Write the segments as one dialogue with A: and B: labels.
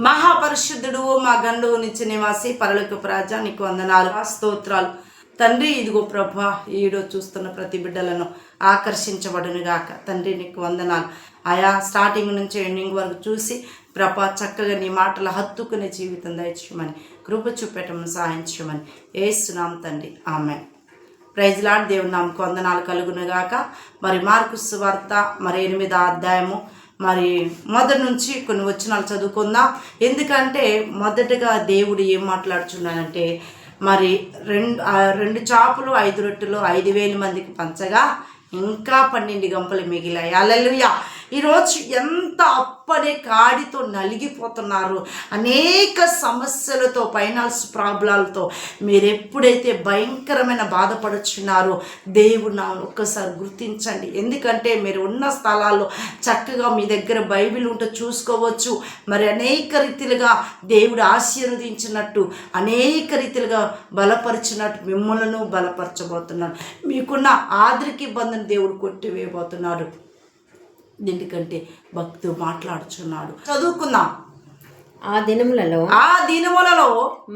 A: మహాపరిశుద్ధుడు మా గండువు నిత్య నివాసి పరలోక రాజా నీకు వందనాలు. స్తోత్రాలు. తండ్రి ఇదిగో ప్రభా ఈడో చూస్తున్న ప్రతి బిడ్డలను ఆకర్షించబడును గాక తండ్రి నీకు వందనాలు. ఆయా స్టార్టింగ్ నుంచి ఎండింగ్ వరకు చూసి ప్రభా చక్కగా నీ మాటలు హత్తుకునే జీవితం దయచేయమని కృప చూపెట్టడం సహాయం చేయమని. ఏసునాం తండ్రి. ఆమె ప్రైజ్ లాడ్ దేవుని నామకు వందనాలు కలుగునుగాక. మరి మార్కు సువార్త మరి ఎనిమిదో అధ్యాయము మరి మొదటి నుంచి కొన్ని వచనాలు చదువుకుందాం. ఎందుకంటే మొదటగా దేవుడు ఏం మాట్లాడుచున్నానంటే మరి రెండు రెండు చేపలు ఐదు రొట్టెలు ఐదు వేల మందికి పంచగా ఇంకా పన్నెండు గంపలు మిగిలాయి. అలలుయా ఈరోజు ఎంత అప్పనే కాడితో నలిగిపోతున్నారు. అనేక సమస్యలతో ఫైనాన్స్ ప్రాబ్లాలతో మీరు ఎప్పుడైతే భయంకరమైన బాధపడుచున్నారో దేవుడు నా ఒక్కసారి గుర్తించండి. ఎందుకంటే మీరు ఉన్న స్థలాల్లో చక్కగా మీ దగ్గర బైబిల్ ఉంటే చూసుకోవచ్చు. మరి అనేక రీతిలుగా దేవుడు ఆశీర్వదించినట్టు అనేక రీతిలుగా బలపరిచినట్టు మిమ్మల్ని బలపరచబోతున్నాడు. మీకున్న ఆదరికి ఇబ్బందిని దేవుడు కొట్టివేయబోతున్నాడు. ఎందుకంటే భక్తుడు మాట్లాడుచున్నాడు. చదువుకుందాం.
B: ఆ దినములలో
A: ఆ దినములలో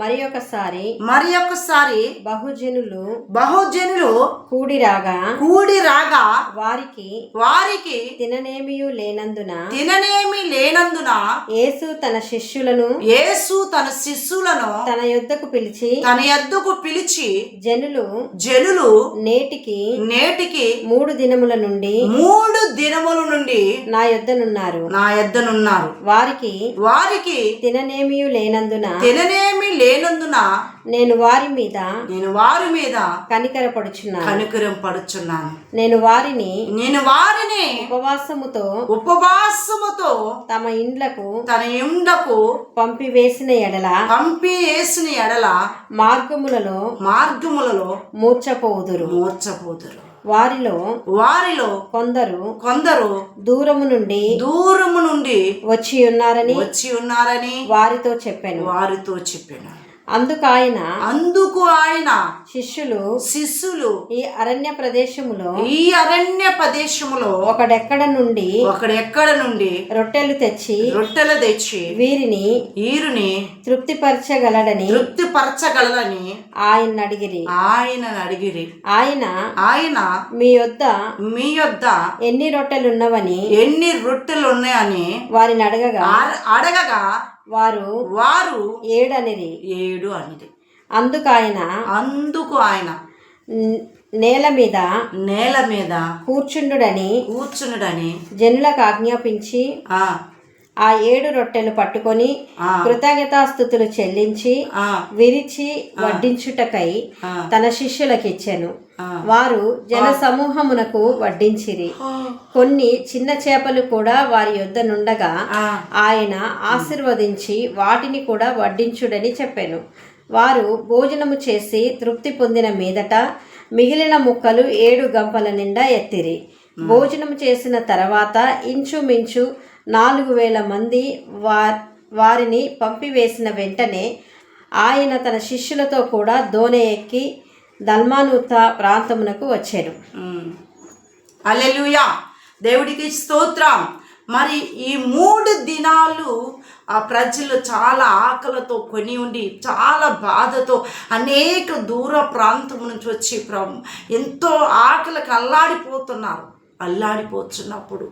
B: మరి ఒకసారి
A: మరి ఒక్కసారి
B: బహుజనులు
A: బహుజనులు
B: కూడి రాగా
A: కూడి రాగా
B: వారికి
A: వారికి
B: తిననేమియు లేనందున
A: తిననేమి లేనందున
B: యేసు తన శిష్యులను
A: యేసు తన శిష్యులను
B: తన యొద్దకు పిలిచి
A: తన ఎద్దుకు పిలిచి
B: జనులు
A: జనులు
B: నేటికి
A: నేటికి
B: మూడు దినముల నుండి
A: మూడు దినముల నుండి
B: నా యొద్దనున్నారు.
A: నా ఎద్దనున్నారు
B: వారికి
A: వారికి
B: తిననేమియు లేనందున
A: తిననేమి లేనందున
B: నేను వారి మీద
A: నేను వారి మీద
B: కనికరపడుచున్నాను.
A: కనుకరం పడుచున్నాను.
B: నేను వారిని
A: నేను వారిని
B: ఉపవాసముతో
A: ఉపవాసముతో
B: తమ ఇండ్లకు
A: తన ఎండకు
B: పంపివేసిన ఎడల
A: పంపి వేసిన ఎడల
B: మార్గములలో
A: మార్గములలో
B: మూర్చపోదురు.
A: మూర్చపోదురు.
B: వారిలో
A: వారిలో
B: కొందరు
A: కొందరు
B: దూరము నుండి
A: దూరము నుండి
B: వచ్చి ఉన్నారని
A: వచ్చి ఉన్నారని
B: వారితో చెప్పాను.
A: వారితో చెప్పాను.
B: అందుకు ఆయన
A: అందుకు ఆయన
B: శిష్యులు
A: శిష్యులు
B: ఈ అరణ్య ప్రదేశములో
A: ఈ అరణ్య ప్రదేశములో
B: ఒకడెక్కడ నుండి
A: ఒకడెక్కడ నుండి
B: రొట్టెలు తెచ్చి
A: రొట్టెలు తెచ్చి
B: వీరిని
A: ఈరుని
B: తృప్తిపరచగలడని
A: తృప్తి పరచగలదని
B: ఆయన అడిగిరి.
A: ఆయన అడిగిరి.
B: ఆయన
A: ఆయన
B: మీ యొద్ద
A: మీ యొద్ద
B: ఎన్ని రొట్టెలున్నవని
A: ఎన్ని రొట్టెలు ఉన్నాయని
B: వారిని అడగగా
A: అడగగా
B: వారు
A: వారు
B: ఏడనిరి
A: ఏడు అనేది
B: అందుకు ఆయన
A: అందుకు ఆయన
B: నేల మీద
A: నేల మీద
B: కూర్చుండుడని
A: కూర్చునుడని
B: జనులకు ఆజ్ఞాపించి
A: ఆ
B: ఆ ఏడు రొట్టెలు పట్టుకొని. కృతజ్ఞతాస్థుతులు చెల్లించి విరిచి వడ్డించుటకై. తన శిష్యులకిచ్చెను. వారు జన సమూహమునకు వడ్డించిరి. కొన్ని చిన్న చేపలు కూడా వారి యొద్ద నుండగా. ఆయన ఆశీర్వదించి వాటిని కూడా వడ్డించుడని చెప్పాను. వారు భోజనము చేసి తృప్తి పొందిన మీదట మిగిలిన ముక్కలు ఏడు గంపల నిండా ఎత్తిరి. భోజనం చేసిన తర్వాత ఇంచుమించు నాలుగు వేల మంది వా వారిని పంపివేసిన వెంటనే ఆయన తన శిష్యులతో కూడా దోణె ఎక్కి దల్మానుత ప్రాంతమునకు వచ్చారు
A: అలెలుయా దేవుడికి స్తోత్రం. మరి ఈ మూడు దినాలు ఆ ప్రజలు చాలా ఆకలితో కొని ఉండి చాలా బాధతో అనేక దూర ప్రాంతం నుంచి వచ్చి ప్రభు ఎంతో ఆకలికి అల్లాడిపోతున్నారు. అల్లాడిపోతున్నప్పుడు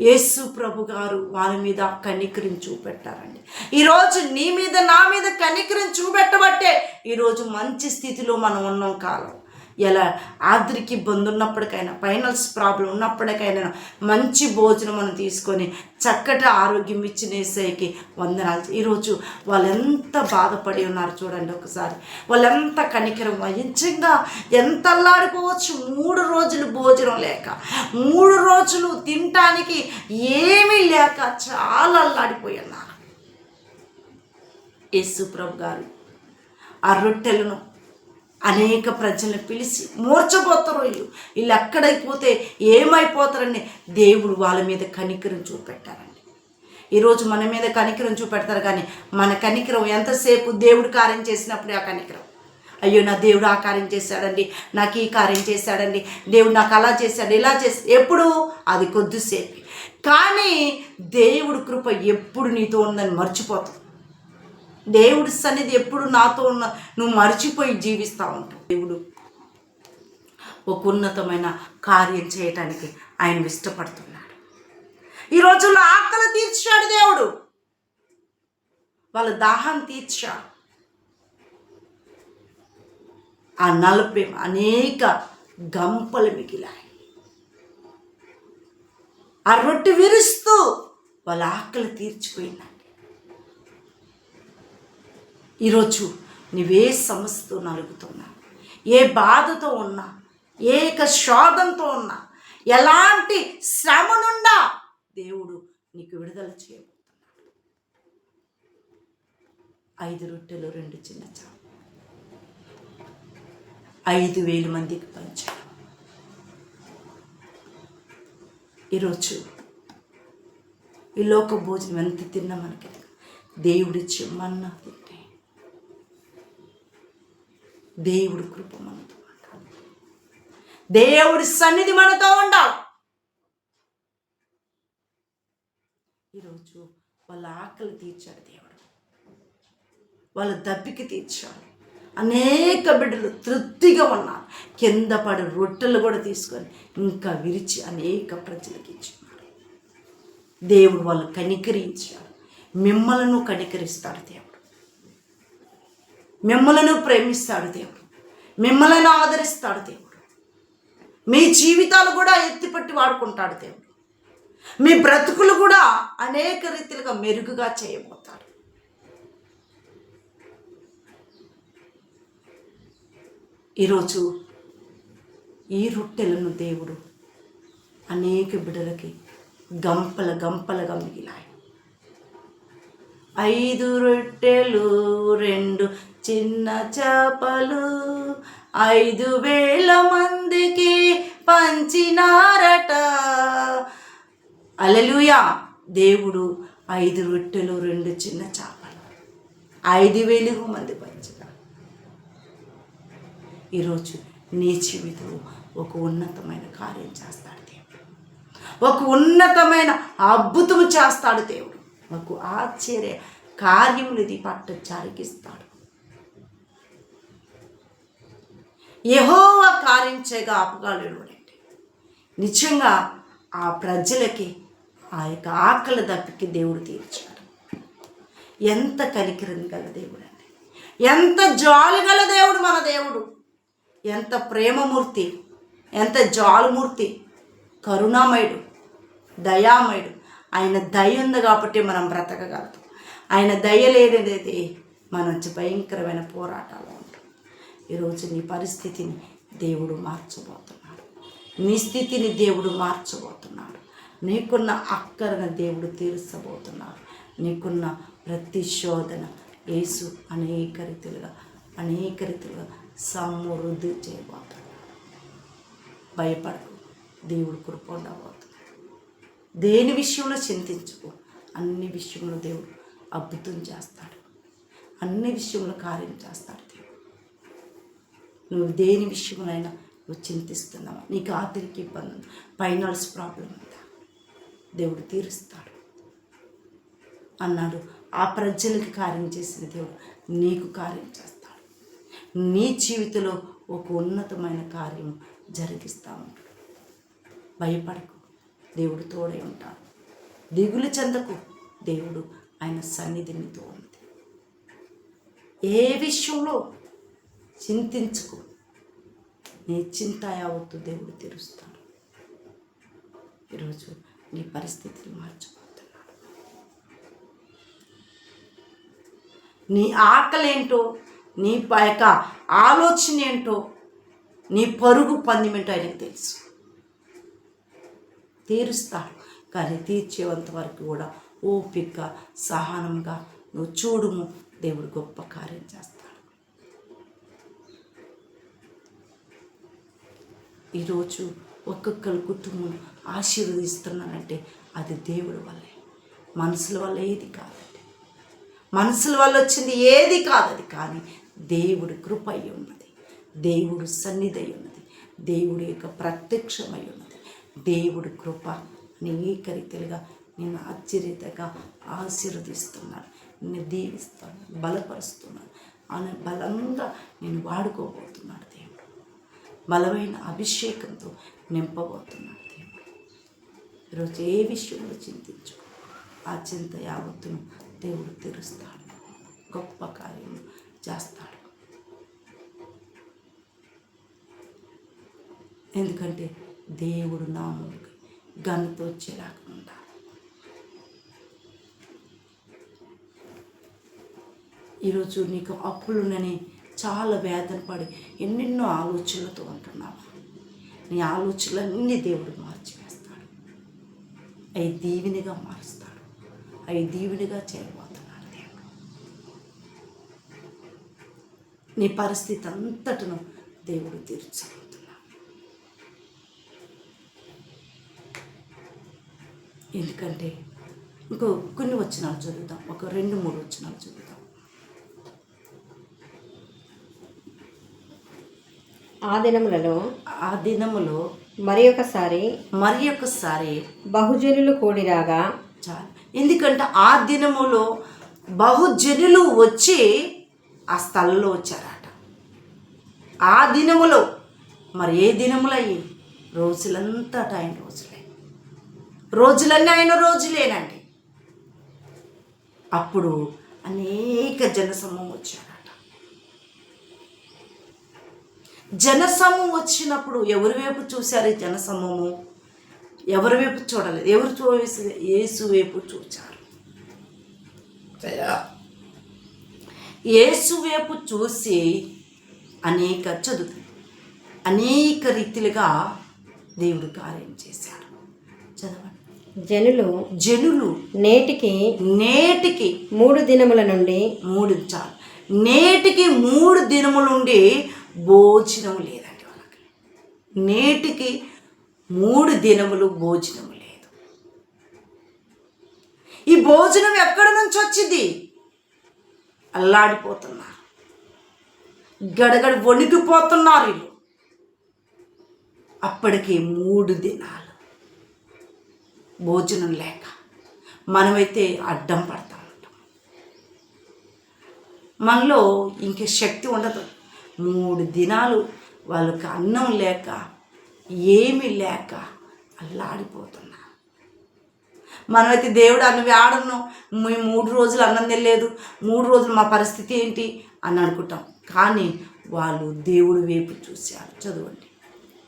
A: యేసు ప్రభు గారు వారి మీద కనికరం చూపెట్టారండి. ఈరోజు నీ మీద నా మీద కనికరం చూపెట్టబట్టే ఈరోజు మంచి స్థితిలో మనం ఉన్నాం కాలం. ఎలా ఆద్రికి ఇబ్బంది ఉన్నప్పటికైనా ఫైనల్స్ ప్రాబ్లం ఉన్నప్పటికైనా మంచి భోజనం మనం తీసుకొని చక్కటి ఆరోగ్యం ఇచ్చిన ఏసైకి వందనాలు. ఈరోజు వాళ్ళు ఎంత బాధపడి ఉన్నారు చూడండి ఒకసారి. వాళ్ళెంత కనికరం నిజంగా ఎంత అల్లాడిపోవచ్చు మూడు రోజులు భోజనం లేక మూడు రోజులు తినటానికి ఏమీ లేక చాలా అల్లాడిపోయి ఉన్నారు. యేసు ప్రభు గారు ఆ రొట్టెలను అనేక ప్రజలను పిలిచి మూర్చపోతారు వీళ్ళు వీళ్ళు ఎక్కడైపోతే ఏమైపోతారని దేవుడు వాళ్ళ మీద కనికరం చూపెట్టారండి. ఈరోజు మన మీద కనికరం చూపెడతారు కానీ మన కనికరం ఎంతసేపు దేవుడు కార్యం చేసినప్పుడే ఆ కనికరం. అయ్యో నా దేవుడు ఆ కార్యం చేశాడండి నాకు ఈ కార్యం చేశాడండి దేవుడు నాకు అలా చేశాడు ఇలా చేసి ఎప్పుడు అది కొద్దిసేపు. కానీ దేవుడు కృప ఎప్పుడు నీతో ఉందని మర్చిపోతుంది దేవుడి సన్నిధి ఎప్పుడు నాతో ఉన్న నువ్వు మర్చిపోయి జీవిస్తూ ఉంటావు. దేవుడు ఒక ఉన్నతమైన కార్యం చేయటానికి ఆయన ఇష్టపడుతున్నాడు. ఈ రోజుల్లో ఆకలి తీర్చాడు దేవుడు. వాళ్ళ దాహం తీర్చాడు. ఆ నలభై అనేక గంపలు మిగిలాయి. ఆ రొట్టె విరుస్తూ వాళ్ళ ఆకలి తీర్చిపోయిందండి ఈరోజు నువ్వే సమస్యతో నలుగుతున్నా. ఏ బాధతో ఉన్నా ఏక శోధంతో ఉన్నా ఎలాంటి శ్రమ నుండా దేవుడు నీకు విడుదల చేయబోతున్నాడు. ఐదు రొట్టెలు రెండు చిన్న చాప ఐదు వేలు మందికి పంచాడు ఈరోజు ఈ లోక భోజనం ఎంత తిన్నా మనకి దేవుడిచ్చే మన్నా తింటాం దేవుడి కృప మనతో ఉండాలి. దేవుడి సన్నిధి మనతో ఉండాలి. ఈరోజు వాళ్ళ ఆకలి తీర్చాడు దేవుడు. వాళ్ళ దప్పికి తీర్చాడు. అనేక బిడ్డలు తృప్తిగా ఉన్నారు. కింద పడి రొట్టెలు కూడా తీసుకొని ఇంకా విరిచి అనేక ప్రజలకు ఇచ్చున్నారు. దేవుడు వాళ్ళు కనికరించాడు. మిమ్మలను కనికరిస్తాడు దేవుడు. మిమ్మలను ప్రేమిస్తాడు దేవుడు. మిమ్మలను ఆదరిస్తాడు దేవుడు. మీ జీవితాలు కూడా ఎత్తిపట్టి వాడుకుంటాడు దేవుడు. మీ బ్రతుకులు కూడా అనేక రీతిలుగా మెరుగుగా చేయబోతాడు. ఈరోజు ఈ రొట్టెలను దేవుడు అనేక బిడలకి గంపల గంపలుగా మిగిలాయి. ఐదు రొట్టెలు రెండు చిన్న చేపలు ఐదు వేల మందికి పంచినారట. అలలుయా దేవుడు ఐదు రొట్టెలు రెండు చిన్న చేపలు ఐదు వేలు మంది పంచినారు. ఈరోజు నీ జీవితం ఒక ఉన్నతమైన కార్యం చేస్తాడు దేవుడు. ఒక ఉన్నతమైన అద్భుతము చేస్తాడు దేవుడు. ఒక ఆశ్చర్య కార్యములు ఇది పట్టు జరిగిస్తాడు యహోవ కార్యం చేయగా ఆపగలడండి నిజంగా ఆ ప్రజలకి ఆ యొక్క ఆకలి దప్పికి దేవుడు తీర్చాడు. ఎంత కనికరం గల దేవుడు అండి ఎంత జాలి గల దేవుడు మన దేవుడు. ఎంత ప్రేమమూర్తి ఎంత జాలుమూర్తి కరుణామయుడు దయామయుడు. ఆయన దయ ఉంది కాబట్టి మనం బ్రతకగలుగుతాం. ఆయన దయ లేనిదైతే మన భయంకరమైన పోరాటాలు ఈరోజు నీ పరిస్థితిని దేవుడు మార్చబోతున్నాడు. నీ స్థితిని దేవుడు మార్చబోతున్నాడు. నీకున్న అక్కరను దేవుడు తీర్చబోతున్నాడు. నీకున్న ప్రతి శోధన యేసు అనేక రీతిలుగా అనేక రీతిలుగా సమృద్ధి చేయబోతున్నాడు. భయపడకు. దేవుడు కృప ఉండబోతున్నాడు. దేని విషయంలో చింతించుకో? అన్ని విషయంలో దేవుడు అద్భుతం చేస్తాడు. అన్ని విషయంలో కార్యం చేస్తాడు. నువ్వు దేని విషయంలో నువ్వు చింతిస్తున్నావా? నీకు ఆర్థిక ఇబ్బంది ఉంది? ఫైనాన్స్ ప్రాబ్లం ఉందా? దేవుడు తీరుస్తాడు. అన్నాడు ఆ ప్రజలకి కార్యం చేసిన దేవుడు నీకు కార్యం చేస్తాడు. నీ జీవితంలో ఒక ఉన్నతమైన కార్యం జరిగిస్తా ఉంటాడు. భయపడకు దేవుడు తోడై ఉంటాడు. దిగులు చెందకు దేవుడు ఆయన సన్నిధిని తోడు ఉంది ఏ విషయంలో చింతించుకో. నీ చింత యావత్తు దేవుడు తెరుస్తాడు. ఈరోజు నీ పరిస్థితిని మార్చిపోతున్నాడు నీ ఆకలి ఏంటో నీ యొక్క ఆలోచన ఏంటో నీ పరుగు పందిమేంటో ఆయనకు తెలుసు. తీరుస్తాడు. కానీ తీర్చేంత వరకు కూడా ఓపిక సహనంగా నువ్వు చూడుము. దేవుడు గొప్ప కార్యం చేస్తాడు. ఈరోజు ఒక్కొక్కరి కుటుంబం ఆశీర్వదిస్తున్నానంటే అది దేవుడి వల్లే. మనసుల వల్ల ఏది కాదండి. మనసుల వల్ల వచ్చింది ఏది కాదు కానీ దేవుడి కృప అయి ఉన్నది. దేవుడు సన్నిధి అయి ఉన్నది. దేవుడి యొక్క ప్రత్యక్షమై ఉన్నది. దేవుడి కృప అనేక రీతిలుగా నేను ఆశ్చర్యతగా ఆశీర్వదిస్తున్నాను నిన్ను దీవిస్తాను బలపరుస్తున్నాను అని బలంగా నేను వాడుకోబోతున్నాడు దేవుడు. బలమైన అభిషేకంతో నింపబోతున్నాడు దేవుడు. ఈరోజు ఏ విషయంలో చింతించు? ఆ చింత యావత్తును దేవుడు తెరుస్తాడు. గొప్ప కార్యం చేస్తాడు. ఎందుకంటే దేవుడు నామూలకి ఘనత వచ్చేలాగా ఈరోజు నీకు అప్పులునని చాలా వేదన పడి ఎన్నెన్నో ఆలోచనలతో ఉంటున్నావు నీ ఆలోచనలన్నీ దేవుడు మార్చివేస్తాడు. అవి దీవినిగా మారుస్తాడు. అవి దీవినిగా చేయబోతున్నాడు దేవుడు. నీ పరిస్థితి అంతటను దేవుడు తీర్చబోతున్నాడు. ఎందుకంటే ఇంకో కొన్ని వచ్చినాలు చదువుతాం ఒక రెండు మూడు వచ్చినాలు చదువుతాం
B: ఆ దినములలో
A: ఆ దినములో
B: మరి ఒకసారి
A: మరి ఒకసారి
B: బహుజనులు కూడిరాగా
A: చాలు. ఎందుకంటే ఆ దినములో బహుజనులు వచ్చి ఆ స్థలంలో వచ్చారట. ఆ దినములో మరి ఏ దినములయ్యి రోజులంతా ఆయన రోజులే. రోజులన్నీ ఆయన రోజులేనండి. అప్పుడు అనేక జనసమూహం వచ్చారట జనసమూహం వచ్చినప్పుడు ఎవరి వైపు చూశారు ఈ జనసమూహము ఎవరి వైపు చూడలేదు? ఎవరు చూసి యేసు వైపు చూచారు? యేసు వైపు చూసి అనేక చదువు అనేక రీతిలుగా దేవుడు కార్యం చేశాడు. చదవండి.
B: జనులు
A: జనులు
B: నేటికి
A: నేటికి
B: మూడు దినముల నుండి
A: మూడు చాలు. నేటికి మూడు దినముల నుండి భోజనం లేదండి వాళ్ళకి. నేటికి మూడు దినములు భోజనం లేదు. ఈ భోజనం ఎక్కడి నుంచి వచ్చింది? అల్లాడిపోతున్నారు. గడగడ వణికిపోతున్నారు వీళ్ళు. అప్పటికి మూడు దినాలు భోజనం లేక మనమైతే అడ్డం పడతా ఉంటాం మనలో ఇంక శక్తి ఉండదు. మూడు దినాలు వాళ్ళకి అన్నం లేక ఏమి లేక అల్లాడిపోతున్నారు మనమైతే దేవుడు అన్నవి ఆడను మేము మూడు రోజులు అన్నం తినలేదు మూడు రోజులు మా పరిస్థితి ఏంటి అని అనుకుంటాం. కానీ వాళ్ళు దేవుడు వైపు చూశారు. చదవండి.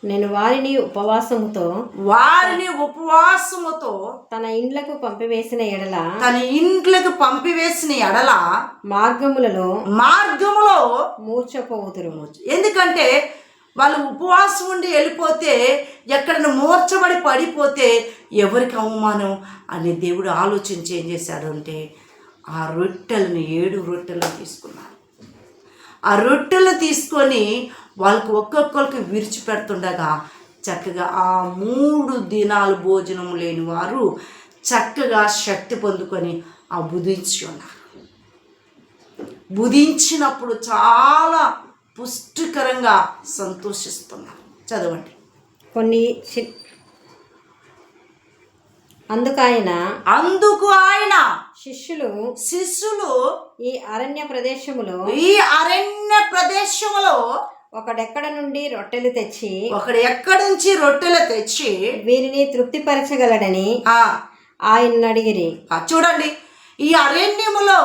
B: నేను వారిని ఉపవాసముతో
A: వారిని ఉపవాసముతో
B: తన ఇండ్లకు పంపివేసిన ఎడల
A: తన ఇంట్లోకి పంపివేసిన ఎడల
B: మార్గములలో
A: మార్గములో
B: మూర్చపోవుదురు.
A: ఎందుకంటే వాళ్ళు ఉపవాసం ఉండి వెళ్ళిపోతే ఎక్కడైనా మూర్చబడి పడిపోతే ఎవరికి అవమానం అని దేవుడు ఆలోచించి ఏం చేశాడు అంటే ఆ రొట్టెలను ఏడు రొట్టెలను తీసుకున్నాడు. ఆ రొట్టెలు తీసుకొని వాళ్ళకి ఒక్కొక్కరికి విరిచిపెడుతుండగా చక్కగా ఆ మూడు దినాలు భోజనం లేని వారు చక్కగా శక్తి పొందుకొని ఆ బుధించి ఉన్నారు. బుధించినప్పుడు చాలా పుష్టికరంగా సంతోషిస్తున్నారు. చదవండి.
B: కొన్ని చి- అందుకైన
A: అందుకు ఆయన
B: శిష్యులు
A: శిష్యులు
B: ఈ అరణ్య ప్రదేశములో
A: ఈ అరణ్య ప్రదేశంలో
B: ఒకడెక్కడ నుండి రొట్టెలు తెచ్చి
A: ఒకడు ఎక్కడి నుంచి రొట్టెలు తెచ్చి
B: వీరిని తృప్తిపరచగలడని
A: ఆ.
B: ఆయన్ను అడిగిరి.
A: చూడండి ఈ అరణ్యములో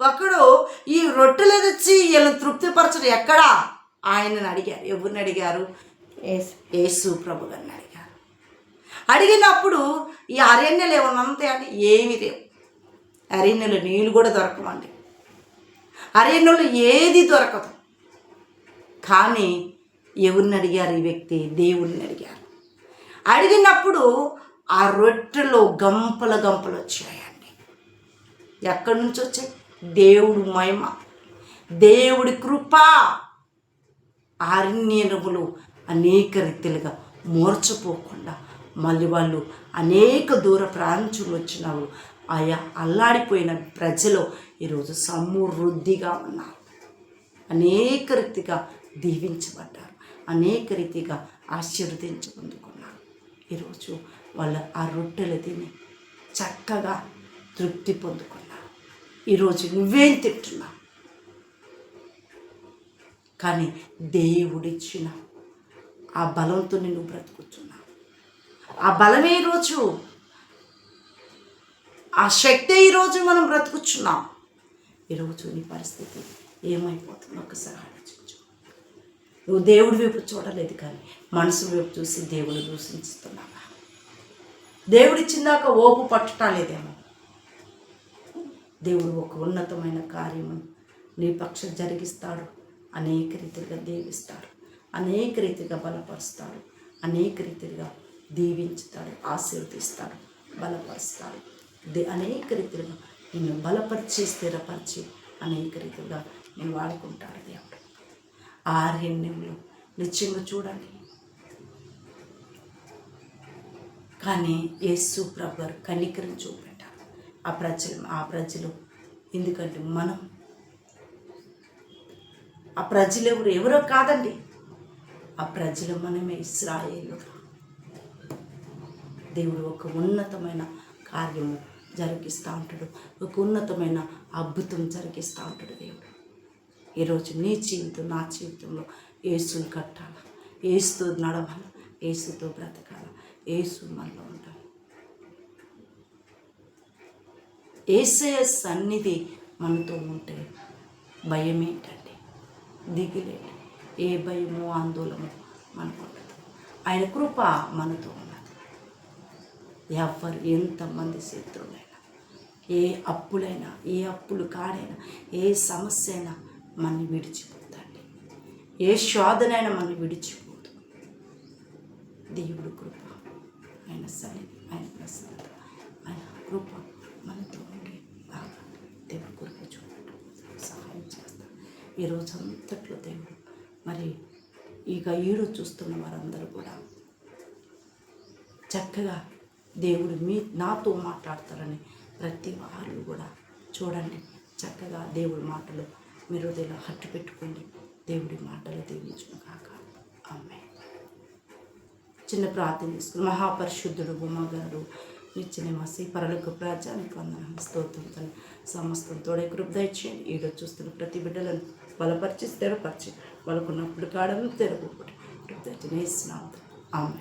A: ఒకడు ఈ రొట్టెలు తెచ్చి వీళ్ళని తృప్తిపరచడం ఎక్కడా? ఆయనని అడిగారు. ఎవరిని అడిగారు?
B: యేసు.
A: ప్రభు గారిని అడిగారు. అడిగినప్పుడు ఈ అరణ్యలు ఏమన్నా ఉంటాయండి ఏమి లేవు. అరణ్యలు నీళ్ళు కూడా దొరకమండి అరణ్యంలో ఏది దొరకదు. కానీ ఎవరిని అడిగారు ఈ వ్యక్తి? దేవుడిని అడిగారు. అడిగినప్పుడు ఆ రొట్టెలో గంపల గంపలు వచ్చాయండి. ఎక్కడి నుంచి వచ్చాయి? దేవుడు మహిమ దేవుడి కృప అరణ్యములు అనేక రీతిలుగా మోర్చపోకుండా మళ్ళీ వాళ్ళు అనేక దూర ప్రాంతం వచ్చినారు. ఆయా అల్లాడిపోయిన ప్రజలు ఈరోజు సమృద్ధిగా ఉన్నారు. అనేక రీతిగా దీవించబడ్డారు. అనేక రీతిగా ఆశీర్వదించుకుందుకున్నారు ఈరోజు వాళ్ళు ఆ రొట్టెలు తిని చక్కగా తృప్తి పొందుకున్నారు. ఈరోజు నువ్వేం తింటున్నావు? కానీ దేవుడిచ్చిన ఆ బలంతో నువ్వు బ్రతుకుతున్నావు. ఆ బలమే ఈరోజు ఆ శక్తి ఈరోజు మనం బ్రతుకుచున్నాం. ఈరోజు నీ పరిస్థితి ఏమైపోతుందో ఒకసారి ఆలోచించు. నువ్వు దేవుడి వైపు చూడలేదు కానీ మనసు వైపు చూసి దేవుడు దూషిస్తున్నావా దేవుడిచ్చిందాక ఓపు పట్టటాలేదేమో దేవుడు ఒక ఉన్నతమైన కార్యము నీ పక్షం జరిగిస్తాడు. అనేక రీతిగా దీవిస్తాడు. అనేక రీతిగా బలపరుస్తాడు. అనేక రీతిగా దీవించుతాడు. ఆశీర్వదిస్తాడు. బలపరుస్తాడు. దే అనేక రీతిగా నిన్ను బలపరిచి స్థిరపరిచి అనేక రీతిగా నేను వాడుకుంటాడు దేవుడు. ఆర్యన్యంలో నిత్యంగా చూడండి. కానీ యేసు ప్రభర్ కనికరం చూపెట్టారు. ఆ ప్రజలు ఆ ప్రజలు ఎందుకంటే మనం. ఆ ప్రజలు ఎవరు? ఎవరో కాదండి. ఆ ప్రజలు మనమే ఇస్రాయేలు. దేవుడు ఒక ఉన్నతమైన కార్యము జరిగిస్తూ ఉంటాడు. ఒక ఉన్నతమైన అద్భుతం జరిగిస్తూ ఉంటాడు దేవుడు. ఈరోజు నీ జీవితం నా జీవితంలో ఏసుని కట్టాల. ఏసుతో నడవాల. ఏసుతో బ్రతకాల. ఏసు మనలో ఉండాలి. ఏసయ సన్నిధి మనతో ఉంటే భయం ఏంటండి దిగులేండి. ఏ భయము ఆందోళన మనకు ఉండదు. ఆయన కృప మనతో ఉన్నది. ఎవరు ఎంతమంది శత్రువులైనా ఏ అప్పులైనా ఏ అప్పులు కాడైనా ఏ సమస్య అయినా మనల్ని విడిచిపోతండి. ఏ శోధనైనా మనల్ని విడిచిపోదు. దేవుడు కృప. ఆయన సరే ఆయన ప్రసన్నత ఆయన కృప మనతో ఉండి బాగా దేవుడు కృప చూడండి సహాయం చేస్తాడు ఈరోజు అంతట్లో దేవుడు మరి ఇక ఈడు చూస్తున్న వారందరూ కూడా చక్కగా దేవుడు మీ నాతో మాట్లాడతారని ప్రతి వారు కూడా చూడండి. చక్కగా దేవుడి మాటలు మీరు ఇలా హట్టు పెట్టుకోండి దేవుడి మాటలు దీవించును కాక ఆమె చిన్న ప్రార్థన తీసుకుని మహాపరిశుద్ధుడు బొమ్మగారు నిత్య నివాసి పరలకు ప్రాచానికి వందనం స్తోత్రం సమస్తం తోడే కృప్ దయచేయండి. ఈడో చూస్తున్న ప్రతి బిడ్డలను బలపరిచి స్థిరపరిచి వాళ్ళకున్నప్పుడు కాడను తెరగొట్టి కృప్ దయచేసిన ఆమె